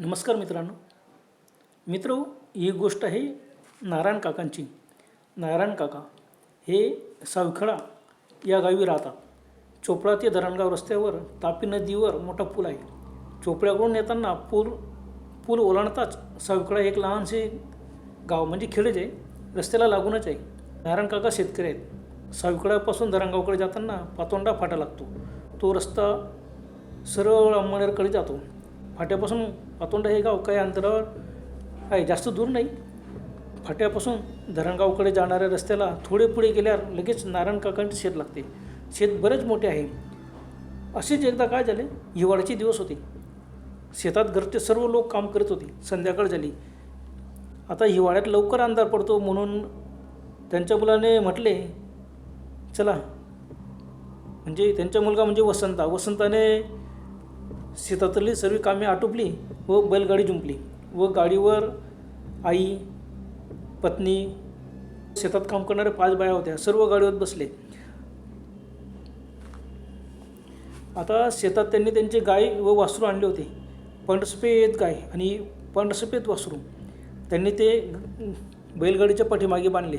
नमस्कार मित्रांनो. मित्र ही गोष्ट आहे नारायण काकांची. नारायण काका हे सावखेडा या गावी राहतात. चोपळा ते धरणगाव रस्त्यावर तापी नदीवर मोठा पूल आहे. चोपळ्याकडून येताना पूल पूल ओलांडताच सावखेडा एक लहानसे गाव म्हणजे खेडेच आहे रस्त्याला लागूनच आहे. नारायण काका शेतकरी आहेत. सावखेड्यापासून धरणगावकडे जाताना पातोंडा फाटा लागतो. तो रस्ता सरळ अंमळनेरकडे जातो. फाट्यापासून पातोंडा हे गाव काही अंतरावर आहे जास्त दूर नाही. फाट्यापासून धरणगावकडे जाणाऱ्या रस्त्याला थोडे पुढे गेल्यावर लगेच नारायण काकांचे शेत लागते. शेत बरेच मोठे आहे. असेच एकदा काय झाले? हिवाळ्याचे दिवस होते. शेतात घरचे सर्व लोक काम करत होते. संध्याकाळ झाली. आता हिवाळ्यात लवकर अंधार पडतो म्हणून त्यांच्या मुलाने म्हटले चला. म्हणजे त्यांचा मुलगा म्हणजे वसंता. वसंताने शेतातली सर्व कामे आटोपली व बैलगाडी जुंपली व गाडीवर आई पत्नी शेतात काम करणाऱ्या पाच बाया होत्या. सर्व गाडीवर बसले. आता शेतात त्यांनी त्यांचे गाय व वासरू आणले होते. पंडसपेत गाय आणि पंडसपेत वासरू. त्यांनी ते बैलगाडीच्या पाठीमागे बांधले.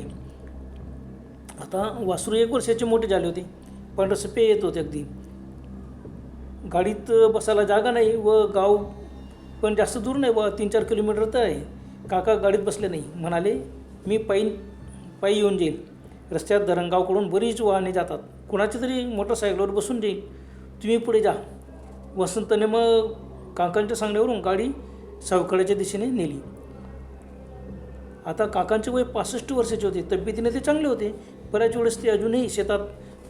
आता वासरू एक वर्षाचे मोठे झाले होते. पंडसपे येत होते अगदी. गाडीत बसायला जागा नाही व गाव पण जास्त दूर नाही व तीन चार किलोमीटर तर आहे. काका गाडीत बसले नाही. म्हणाले मी पायी पायी येऊन जाईल रस्त्यात धरणगावकडून बरीच वाहने जातात. कुणाच्या तरी मोटरसायकलवर बसून जाईल तुम्ही पुढे जा. वसंतने मग काकांच्या सांगण्यावरून गाडी सावखेड्याच्या दिशेने नेली. आता काकांचे वय पासष्ट वर्षाचे होते. तब्येतीने ते चांगले होते. बऱ्याच वेळेस ते अजूनही शेतात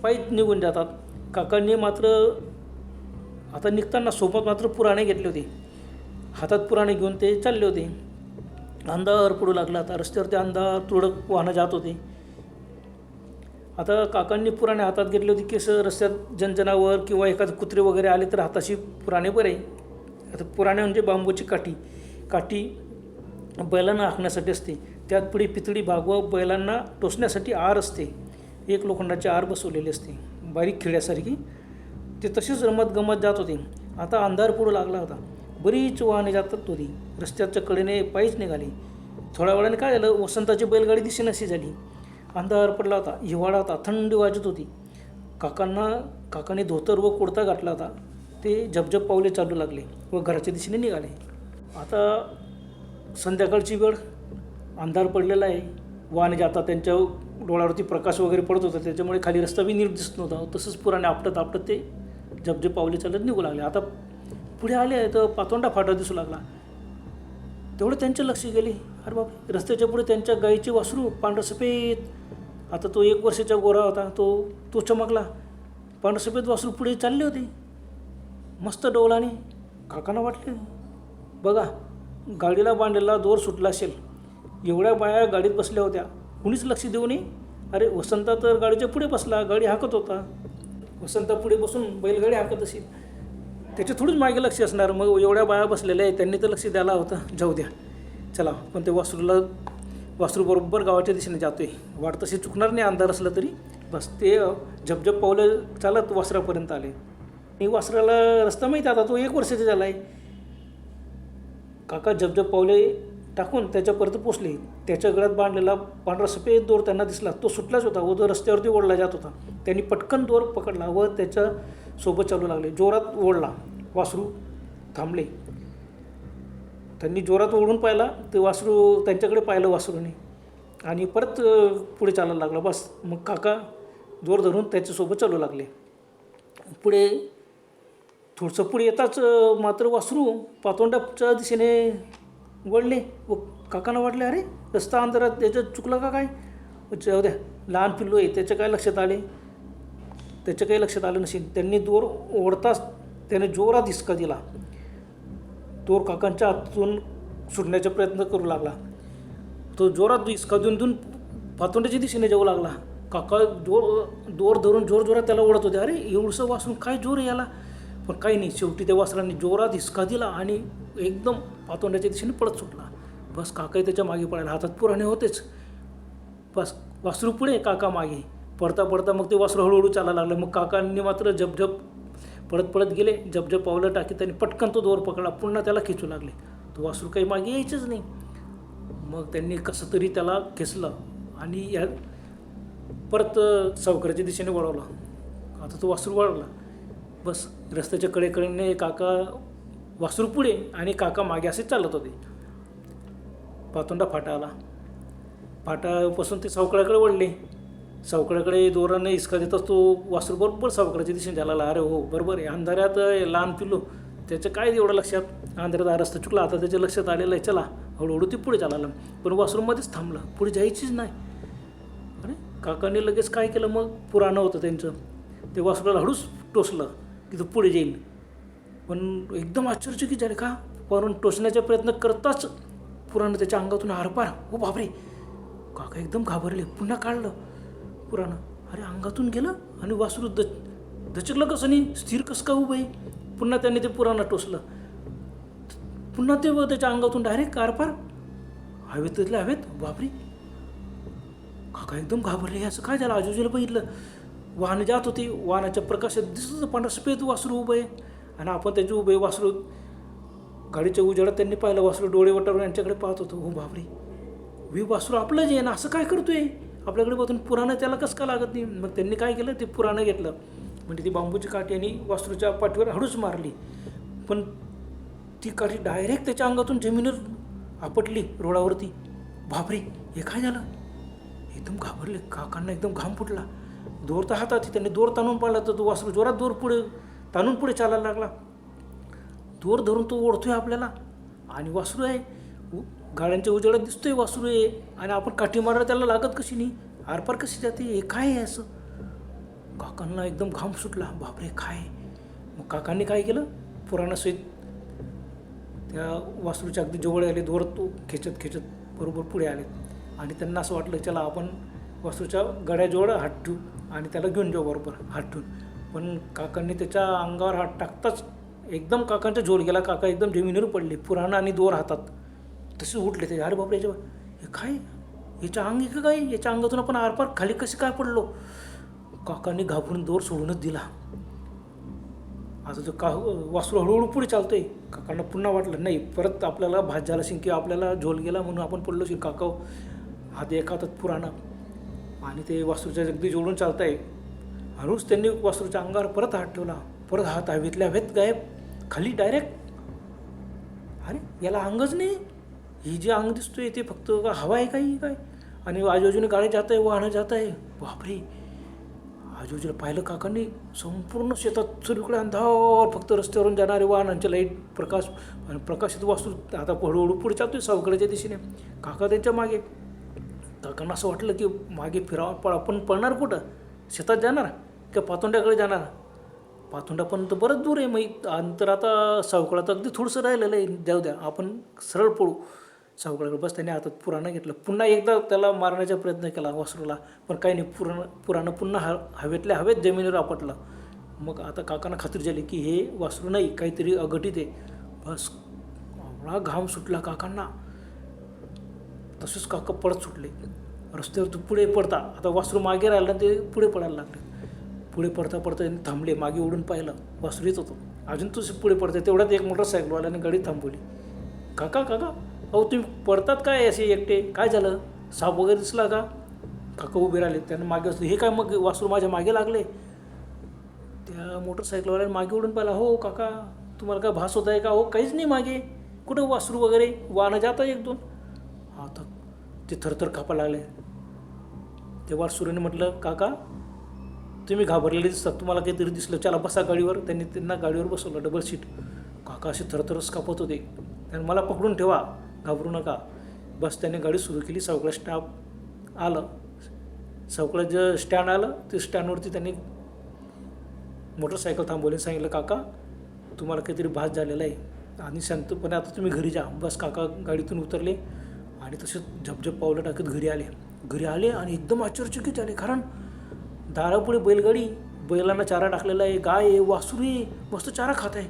पायीत निघून जातात. काकांनी मात्र आता निघताना सोबत मात्र पुराणे घेतले होते. हातात पुराणे घेऊन ते चालले होते. अंधार पडू लागला. आता रस्त्यावर ते अंधार तुरळक वाहनं जात होते. आता काकांनी पुराणे हातात घेतले होते. केस रस्त्यात जनजनावर किंवा एखादं कुत्रे वगैरे आले तर हाताशी पुराणे बरे. आता पुराणे म्हणजे बांबूची काठी. काठी बैलांना हाकण्यासाठी असते. त्यात पुढे पितळी भागवा बैलांना टोचण्यासाठी आर असते. एक लोखंडाची आर बसवलेली असते. बारीक खिळ्यासारखी. ते तशीच रमतगमत जात होते. आता अंधार पुढं लागला होता. बरीच वाहने जातात होती रस्त्याच्या कडेने पायीच निघाली. थोड्या वेळाने काय झालं? वसंताची बैलगाडी दिसेनाशी झाली. अंधार पडला होता. हिवाळा होता. थंडी वाजत होती. काकांना काकाने धोतर व कुर्ता घातला होता. ते झपझप पावले चालू लागले व घराच्या दिशेने निघाले. आता संध्याकाळची वेळ. अंधार पडलेला आहे. वाहने जातात. त्यांच्या डोळ्यावरती प्रकाश वगैरे पडत होता. त्याच्यामुळे खाली रस्ता बी नीट दिसत नव्हता. तसंच पुराने आपटत आपटत ते झपझप पावले चालत निघू लागले. आता पुढे आले तर पातोंडा फाटा दिसू लागला. तेवढं त्यांचे लक्ष गेले. अरे बाप रस्त्याच्या पुढे त्यांच्या गाईचे वासरू पांढरसफेद आता तो एक वर्षाचा गोरा होता तो तो चमकला. पांढरसफेद वासरू पुढे चालले होते. मस्त डोलाने काकांना वाटले. बघा गाडीला बांधलेला दोर सुटला असेल. एवढ्या बाया गाडीत बसल्या होत्या. कुणीच लक्ष देऊ नये. अरे वसंता तर गाडीच्या पुढे बसला. गाडी हाकत होता. वसंत पुढे बसून बैलगाडी हाकत असेल. त्याच्या थोडीच मागे लक्ष असणार. मग एवढ्या बाया बसलेल्या आहेत. त्यांनी तर लक्ष द्यायला होतं. जाऊ द्या. चला पण ते वासरूला वासरू बरोबर गावाच्या दिशेने जातोय. वाट तशी चुकणार नाही अंधार असलं तरी. बस ते झपझप पावलं चालत वासरापर्यंत आले. आणि वासराला रस्ता माहीत आता. तो एक वर्षाचा झाला आहे काका झपझप पावले टाकून त्याच्या परत पोचले. त्याच्या गळ्यात बांधलेला पांढरा सफेद दोर त्यांना दिसला. तो सुटलाच होता व तो रस्त्यावरती ओढला जात होता. त्यांनी पटकन दोर पकडला व त्याच्या सोबत चालू लागले. जोरात ओढला. वासरू थांबले. त्यांनी जोरात ओढून पाहिला. ते वासरू त्यांच्याकडे पाहिलं वासरूने. आणि परत पुढे चालायला लागला. बस. मग काका जोर धरून त्याच्यासोबत चालू लागले. पुढे थोडंसं पुढे येताच मात्र वासरू पातोंडाच्या दिशेने वळले व काकांना वाटले अरे रस्ता अंतरात त्याच्यात चुकलं का काय? जाऊ द्या लहान पिल्लू आहे त्याच्या काय लक्षात आले? त्याच्या काही लक्षात आलं नसेल. त्यांनी दोर ओढताच त्याने जोरात हिसका दिला. दोर काकांच्या हातून सुटण्याचा प्रयत्न करू लागला. तो जोरात हिसका देऊन देऊन पातोंड्याच्या दिशेने जाऊ लागला. काका जोर दोर धरून जोर जोरात त्याला ओढत होते. अरे एवढंसं वासून काय जोर याला? पण काही नाही. शेवटी त्या वासराने जोरात हिसका दिला आणि एकदम पातोंड्याच्या दिशेने पळत सुटला. बस काकाही त्याच्यामागे पडायला हातात पुराणे होतेच. बस वासरू पुढे काका मागे. पडता पडता मग ते वासरू हळूहळू चालायला लागलं. मग काकांनी मात्र झपझप पळत पळत गेले. झपझप पावलं टाकी त्यांनी पटकन तो दोर पकडला. पुन्हा त्याला खिचू लागले. तो वासरू काही मागे यायचंच नाही. मग त्यांनी कसं तरी त्याला खेचलं आणि या परत सावकाराच्या दिशेने वळवला. आता तो वासरू वळवला बस रस्त्याच्या कडेकडेने काका वासरू पुढे आणि काका मागे असे चालत होते. पातोंडा फाटा आला फाटापासून ते सावकाळ्याकडे वळले. सावकाळ्याकडे दोराने इसका देताच तो वासरू बरोबर सावकाळ्याच्या दिशेने झाला अरे हो बरोबर आहे. अंधाऱ्यात लहान पिल्लो. त्याचं काय एवढं लक्षात? अंधाऱ्यात हा रस्ता चुकला. आता त्याच्या लक्षात आलेलं आहे चला. हळूहळू ते पुढे चालायला पण वासरूमध्येच थांबलं. पुढे जायचीच नाही. अरे काकाने लगेच काय केलं मग? पुराणं होतं त्यांचं. ते वासरूला हळूच टोचलं की तो पुढे जाईल. पण एकदम आश्चर्यचकित झाले का वरून टोचण्याचा प्रयत्न करताच पुराणं त्याच्या अंगातून आरपार हो बापरे. काका एकदम घाबरले. पुन्हा काढलं पुराणं अरे अंगातून गेलं आणि वासरू द दचकलं कसं नाही स्थिर कसं का उभं आहे? पुन्हा त्याने ते पुराणं टोचलं. पुन्हा ते त्याच्या अंगातून डायरेक्ट कारपार हवेत तिथले हवेत. बापरे. काका एकदम घाबरले. असं काय झालं? आजूबाजूला बघितलं. वाहन जात होते. वाहनाच्या प्रकाशात दिसत पांढरा सफेद वासरू उभं आहे. आणि आपण त्याचे उभे वासरू गाडीच्या उजेडात त्यांनी पाहिलं वासरू डोळे वटारून यांच्याकडे पाहत होतो. हो बापरे! वी वासरू आपलं जे आहे ना असं काय करतोय? आपल्याकडे बघून पुराणं त्याला कसं का लागत नाही? मग त्यांनी काय केलं? ते पुराणं घेतलं. म्हणजे ती बांबूची काठी आणि वासरूच्या पाठीवर हळूच मारली. पण ती काठी डायरेक्ट त्याच्या अंगातून जमिनीवर आपटली रोडावरती. बापरे! हे काय झालं? एकदम घाबरले. काकांना एकदम घाम फुटला. दोर तर हातात त्यांनी दोर ताणून पाडला तर तो वासरू जोरात दोर पुढे ताणून पुढे चालायला लागला. दोर धरून तो ओढतोय आपल्याला. आणि वासरू आहे. गाड्यांच्या उजेडात दिसतोय वासरू आहे. आणि आपण काठी मारायला त्याला लागत कशी नाही? आरपार कशी जाते? हे काय आहे असं? काकांना एकदम घाम सुटला. बापरे काय मग काकांनी काय केलं? पुराणासहित त्या वासरूच्या अगदी जवळ आले. दोर तो खेचत खेचत बरोबर पुढे आले. आणि त्यांना असं वाटलं चला आपण वासरूच्या गड्याजवळ हात ठेवू आणि त्याला घेऊन जाऊ बरोबर हात ठेवून. पण काकांनी त्याच्या अंगावर हात टाकताच एकदम काकांचा जोर गेला. काका एकदम जमिनीवर पडले पुराणं आणि दोर हातात. तसे उठले ते. अरे बापरे याच्या हे काय? याच्या अंग का काय? याच्या अंगातून आपण आरपार खाली कसे काय पडलो? काकांनी घाबरून दोर सोडूनच दिला. आता जो का वासरू हळूहळू पुढे चालतोय. काकांना पुन्हा वाटलं नाही परत आपल्याला भात झाला असेल किंवा आपल्याला झोल गेला म्हणून आपण पडलो असेल काका. हात एका हातात पुराणा. आणि ते वासरूच्या अगदी जोडून चालताय. हळूच त्यांनी वासरूच्या अंगावर परत हात ठेवला. परत हात हवेतल्या हवेत गायब. खाली डायरेक्ट अरे याला अंगच नाही. ही जे अंग दिसतोय ते फक्त का हवा आहे काही काय? आणि आजूबाजूने गाडी जात आहे वाहनं जात आहे. बापरे. आजूबाजूला पाहिलं काकांनी संपूर्ण शेतात सर्वीकडे अंधार फक्त रस्त्यावरून जाणारे वाहनांचे लाइट प्रकाश आणि प्रकाशित वास्तू आता हळूहळू पुढे जातोय सावकड्याच्या दिशेने. काका त्यांच्या मागे. काकांना असं वाटलं की मागे फिरावा पण आपण पळणार कुठं? शेतात जाणार? का पातोंड्याकडे जाणार. पातोंड्यापर्यंत बरंच दूर आहे. मग अंतर आता सावकळात अगदी थोडंसं राहिलेलं आहे. जाऊ द्या. आपण सरळ पळू सावकळाकडे बस त्याने हातात पुराणं घेतलं. पुन्हा एकदा त्याला मारण्याचा प्रयत्न केला वासरूला. पण काही नाही. पुराण पुराणं पुन्हा ह हवेतल्या हवेत जमिनीवर आपटलं. मग आता काकांना खात्री झाली की हे वासरू नाही. काहीतरी अघटित आहे. बस. एवढा घाम सुटला काकांना. तसेच काका पडत सुटले. रस्त्यावर तू पुढे पडता. आता वासरू मागे राहिलं आणि ते पुढे पडायला लागले. पुढे पडता पडता त्यांनी थांबले मागे उडून पाहिलं वासरू येत होतो. अजून तुझे पुढे पडते तेवढ्यात एक मोटरसायकलवाल्याने गाडी थांबवली. काका काका अहो तुम्ही पडतात काय असे एकटे? काय झालं? साप वगैरे दिसला का? काका उभे राहिले त्यांना मागे असले हे काय मग वासरू माझ्या मागे लागले? त्या मोटरसायकलवाल्याने मागे उडून पाहिला. हो काका तुम्हाला काय भास होत आहे का? हो काहीच नाही मागे. कुठं वासरू वगैरे? वाहनं जाता एक दोन. हा तर ते थरथर कापा लागले. तेव्हा सूर्यने म्हटलं काका तुम्ही घाबरलेले दिसतात. तुम्हाला काहीतरी दिसलं. चला बसा गाडीवर. त्यांनी त्यांना गाडीवर बसवलं डबल सीट काका असे थरथरच कापत होते. आणि मला पकडून ठेवा. घाबरू नका. बस त्याने गाडी सुरू केली. सावकळा स्टाफ आलं. सावकळा जे स्टँड आलं ते स्टँडवरती त्यांनी मोटरसायकल थांबवली. सांगितलं काका तुम्हाला काहीतरी भास झालेला आहे. आणि शांतपणे आता तुम्ही घरी जा. बस काका गाडीतून उतरले. आणि तसेच झपझप पावलं टाकत घरी आले. घरी आले आणि एकदम आश्चर्यचकित आले कारण दारापुढे बैलगाडी बैलांना चारा टाकलेला आहे गाय आहे वासुरी आहे मस्त चारा खात आहे.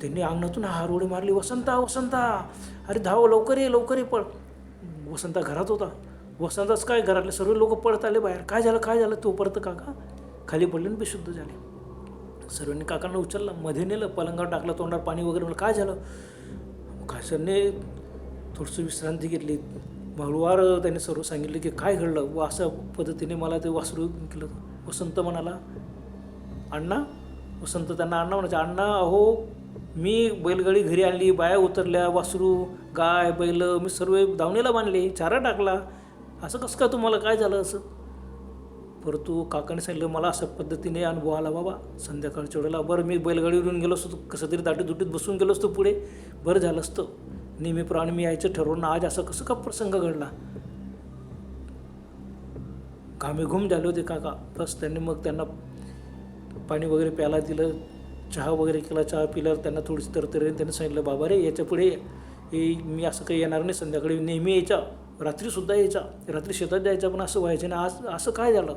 त्यांनी अंगणातून हारोडी मारली वसंता वसंता. अरे धाव लवकर ये लवकर ये. पळ वसंता घरात होता. वसंताच काय घरातले सर्व लोक पळत आले बाहेर. काय झालं काय झालं? तो परत काका खाली पडले आणि बेशुद्ध झाले. सर्वांनी काकांना उचललं मध्ये नेलं पलंगावर टाकलं तोंडावर पाणी वगैरे म्हणलं काय झालं? कासरने थोडंसं विश्रांती घेतली मंगळवार त्यांनी सर्व सांगितलं की काय घडलं? व अशा पद्धतीने मला ते वासरू केलं. वसंत म्हणाला अण्णा वसंत त्यांना अण्णा म्हणायचे अण्णा अहो मी बैलगाडी घरी आणली बाया उतरल्या वासरू गाय बैल मी सर्व दावणीला बांधले चारा टाकला. असं कसं काय तुम्हाला काय झालं असं? परंतु काकाने सांगितलं मला अशा पद्धतीने अनुभव आला बाबा. संध्याकाळच्या वेळेला बरं मी बैलगाडीवरून गेलो असतो कसं तरी दाटी दुटीत बसून गेलो असतो पुढे. बरं झालं असतं. नेहमीप्रमाणे मी यायचं ठरवून आज असं कसं का प्रसंग घडला? घामेघूम झाले होते काका. बस त्यांनी मग त्यांना पाणी वगैरे प्यायला दिलं चहा वगैरे केला चहा पिल्यावर त्यांना थोडीशी तरतरी त्यांनी सांगितलं बाबा रे याच्यापुढे हे मी असं काही येणार नाही संध्याकाळी. नेहमी यायचा. रात्रीसुद्धा यायचा. रात्री शेतात जायचा पण असं व्हायचं ना आज असं काय झालं?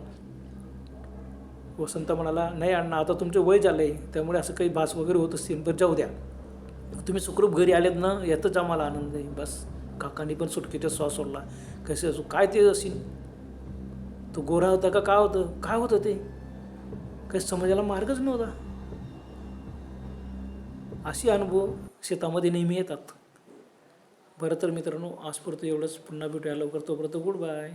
वसंत म्हणाला नाही अण्णा आता तुमचे वय झालं आहे त्यामुळे असं काही भास वगैरे होत असतील बरं जाऊ द्या. तुम्ही सुखरूप घरी आलेत ना यातच आम्हाला आनंद आहे बस काकांनी पण सुटकेचा श्वास सोडला. कसे असो काय ते असेल तो गोरा होता का काय होतं? काय होतं ते? काही समजायला मार्गच नव्हता. असे अनुभव शेतामध्ये नेहमी येतात. बरं तर मित्रांनो आजपर्यंत एवढंच. पुन्हा भेटूया लवकर. तोपर्यंत गुड बाय.